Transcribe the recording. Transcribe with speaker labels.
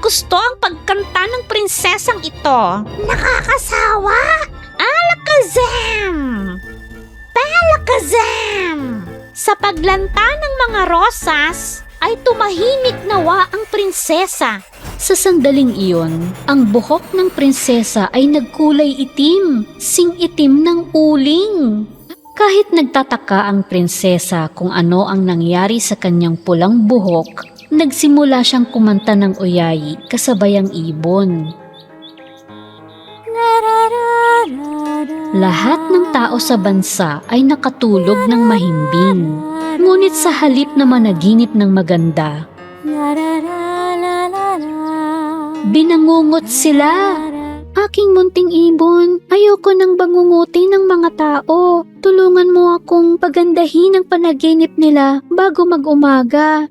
Speaker 1: Gusto ang pagkanta ng prinsesang ito. Nakakasawa! Alakazam! Palakazam! Sa paglanta ng mga rosas, ay tumahimik nawa ang prinsesa. Sa sandaling iyon, ang buhok ng prinsesa ay nagkulay itim, sing itim ng uling. Kahit nagtataka ang prinsesa kung ano ang nangyari sa kanyang pulang buhok, nagsimula siyang kumanta ng oyayi kasabay ang ibon. Lahat ng tao sa bansa ay nakatulog ng mahimbing. Ngunit sa halip na managinip ng maganda, binangungot sila. Aking munting ibon, ayoko nang bangungutin ng mga tao. Tulungan mo akong pagandahin ang panaginip nila bago mag-umaga.